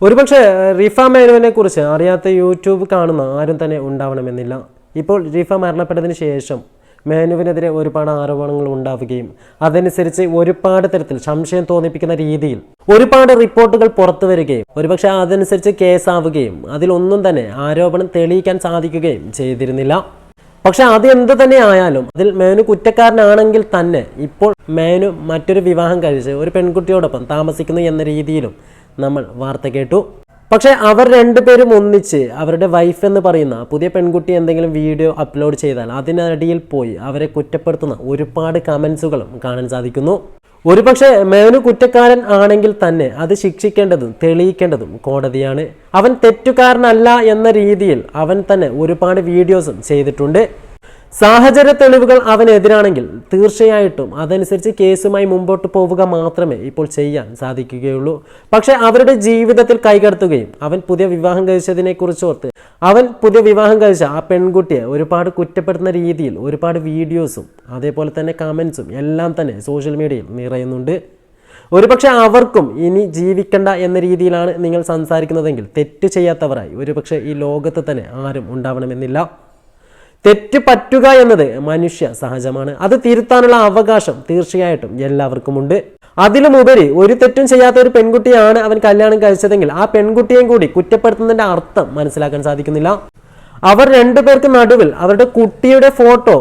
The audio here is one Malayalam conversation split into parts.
ഒരുപക്ഷെ റിഫ മേനുവിനെ കുറിച്ച് അറിയാത്ത യൂട്യൂബ് കാണുന്ന ആരും തന്നെ ഉണ്ടാവണമെന്നില്ല. ഇപ്പോൾ റിഫ മരണപ്പെട്ടതിന് ശേഷം മേനുവിനെതിരെ ഒരുപാട് ആരോപണങ്ങൾ ഉണ്ടാവുകയും അതനുസരിച്ച് ഒരുപാട് തരത്തിൽ സംശയം തോന്നിപ്പിക്കുന്ന രീതിയിൽ ഒരുപാട് റിപ്പോർട്ടുകൾ പുറത്തു വരികയും ഒരുപക്ഷെ അതനുസരിച്ച് കേസാവുകയും അതിലൊന്നും തന്നെ ആരോപണം തെളിയിക്കാൻ സാധിക്കുകയും ചെയ്തിരുന്നില്ല. പക്ഷെ അത് എന്ത് തന്നെ ആയാലും അതിൽ മേനു കുറ്റക്കാരനാണെങ്കിൽ തന്നെ ഇപ്പോൾ മേനു മറ്റൊരു വിവാഹം കഴിച്ച് ഒരു പെൺകുട്ടിയോടൊപ്പം താമസിക്കുന്നു എന്ന രീതിയിലും നമ്മൾ വാർത്ത കേട്ടു. പക്ഷേ അവർ രണ്ടുപേരും ഒന്നിച്ച് അവരുടെ വൈഫ് എന്ന് പറയുന്ന പുതിയ പെൺകുട്ടി എന്തെങ്കിലും വീഡിയോ അപ്ലോഡ് ചെയ്താൽ അതിനടിയിൽ പോയി അവരെ കുറ്റപ്പെടുത്തുന്ന ഒരുപാട് കമൻസുകളും കാണാൻ സാധിക്കുന്നു. ഒരുപക്ഷെ മേനു കുറ്റക്കാരൻ ആണെങ്കിൽ തന്നെ അത് ശിക്ഷിക്കേണ്ടതും തെളിയിക്കേണ്ടതും കോടതിയാണ്. അവൻ തെറ്റുകാരനല്ല എന്ന രീതിയിൽ അവൻ തന്നെ ഒരുപാട് വീഡിയോസും ചെയ്തിട്ടുണ്ട്. സാഹചര്യ തെളിവുകൾ അവനെതിരാണെങ്കിൽ തീർച്ചയായിട്ടും അതനുസരിച്ച് കേസുമായി മുമ്പോട്ട് പോവുക മാത്രമേ ഇപ്പോൾ ചെയ്യാൻ സാധിക്കുകയുള്ളൂ. പക്ഷേ അവരുടെ ജീവിതത്തിൽ കൈകടത്തുകയും അവൻ പുതിയ വിവാഹം കഴിച്ചതിനെ കുറിച്ച് ഓർത്ത് അവൻ പുതിയ വിവാഹം കഴിച്ച ആ പെൺകുട്ടിയെ ഒരുപാട് കുറ്റപ്പെടുത്തുന്ന രീതിയിൽ ഒരുപാട് വീഡിയോസും അതേപോലെ തന്നെ കമൻസും എല്ലാം തന്നെ സോഷ്യൽ മീഡിയയിൽ നിറയുന്നുണ്ട്. ഒരുപക്ഷെ അവർക്കും ഇനി ജീവിക്കണ്ട എന്ന രീതിയിലാണ് നിങ്ങൾ സംസാരിക്കുന്നതെങ്കിൽ തെറ്റ് ചെയ്യാത്തവരായി ഒരുപക്ഷെ ഈ ലോകത്ത് തന്നെ ആരും ഉണ്ടാവണമെന്നില്ല. തെറ്റ് പറ്റുക എന്നത് മനുഷ്യ സഹജമാണ്. അത് തിരുത്താനുള്ള അവകാശം തീർച്ചയായിട്ടും എല്ലാവർക്കുമുണ്ട്. അതിലുമുപരി ഒരു തെറ്റും ചെയ്യാത്ത ഒരു പെൺകുട്ടിയാണ് അവൻ കല്യാണം കഴിച്ചതെങ്കിൽ ആ പെൺകുട്ടിയെയും കൂടി കുറ്റപ്പെടുത്തുന്നതിന്റെ അർത്ഥം മനസ്സിലാക്കാൻ സാധിക്കുന്നില്ല. അവർ രണ്ടുപേർക്ക് നടുവിൽ അവരുടെ കുട്ടിയുടെ ഫോട്ടോ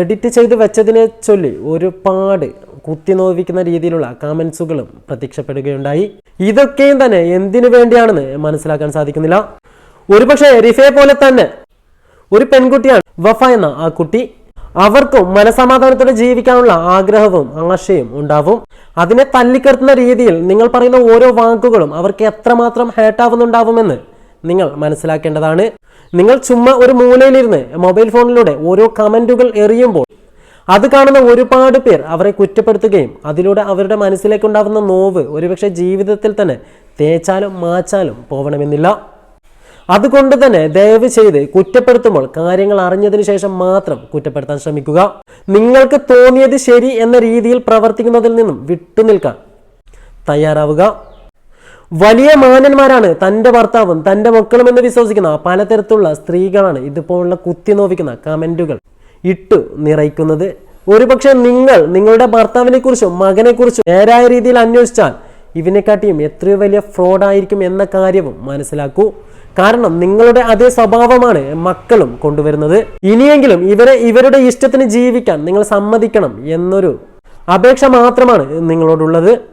എഡിറ്റ് ചെയ്ത് വെച്ചതിനെ ചൊല്ലി ഒരുപാട് കുത്തി നോവിക്കുന്ന രീതിയിലുള്ള കമൻസുകളും പ്രത്യക്ഷപ്പെടുകയുണ്ടായി. ഇതൊക്കെയും തന്നെ എന്തിനു വേണ്ടിയാണെന്ന് മനസ്സിലാക്കാൻ സാധിക്കുന്നില്ല. ഒരുപക്ഷെ റിഫയെ പോലെ തന്നെ ഒരു പെൺകുട്ടിയാണ് വഫ എന്ന ആ കുട്ടി. അവർക്കും മനസമാധാനത്തോടെ ജീവിക്കാനുള്ള ആഗ്രഹവും ആശയും ഉണ്ടാവും. അതിനെ തല്ലിക്കെടുത്തുന്ന രീതിയിൽ നിങ്ങൾ പറയുന്ന ഓരോ വാക്കുകളും അവർക്ക് എത്രമാത്രം ഹേട്ടാവുന്നുണ്ടാവുമെന്ന് നിങ്ങൾ മനസ്സിലാക്കേണ്ടതാണ്. നിങ്ങൾ ചുമ്മാ ഒരു മൂലയിലിരുന്ന് മൊബൈൽ ഫോണിലൂടെ ഓരോ കമന്റുകൾ എറിയുമ്പോൾ അത് കാണുന്ന ഒരുപാട് പേർ അവരെ കുറ്റപ്പെടുത്തുകയും അതിലൂടെ അവരുടെ മനസ്സിലേക്കുണ്ടാവുന്ന നോവ് ഒരുപക്ഷെ ജീവിതത്തിൽ തന്നെ തേച്ചാലും മാച്ചാലും പോവണമെന്നില്ല. അതുകൊണ്ട് തന്നെ ദയവ് ചെയ്ത് കുറ്റപ്പെടുത്തുമ്പോൾ കാര്യങ്ങൾ അറിഞ്ഞതിന് ശേഷം മാത്രം കുറ്റപ്പെടുത്താൻ ശ്രമിക്കുക. നിങ്ങൾക്ക് തോന്നിയത് ശരി എന്ന രീതിയിൽ പ്രവർത്തിക്കുന്നതിൽ നിന്നും വിട്ടുനിൽക്കാൻ തയ്യാറാവുക. വലിയ മാനന്മാരാണ് തന്റെ ഭർത്താവും തന്റെ മക്കളും എന്ന് വിശ്വസിക്കുന്ന പലതരത്തിലുള്ള സ്ത്രീകളാണ് ഇതുപോലുള്ള കുത്തി നോവിക്കുന്ന കമന്റുകൾ ഇട്ടു നിറയ്ക്കുന്നത്. ഒരുപക്ഷെ നിങ്ങൾ നിങ്ങളുടെ ഭർത്താവിനെ കുറിച്ചും മകനെ കുറിച്ചും നേരായ രീതിയിൽ അന്വേഷിച്ചാൽ ഇവനെക്കാട്ടിയും എത്രയോ വലിയ ഫ്രോഡായിരിക്കും എന്ന കാര്യവും മനസ്സിലാക്കൂ. കാരണം നിങ്ങളുടെ അതേ സ്വഭാവമാണ് മക്കളും കൊണ്ടുവരുന്നത്. ഇനിയെങ്കിലും ഇവരെ ഇവരുടെ ഇഷ്ടത്തിന് ജീവിക്കാൻ നിങ്ങൾ സമ്മതിക്കണം എന്നൊരു അപേക്ഷ മാത്രമാണ് നിങ്ങളോടുള്ളത്.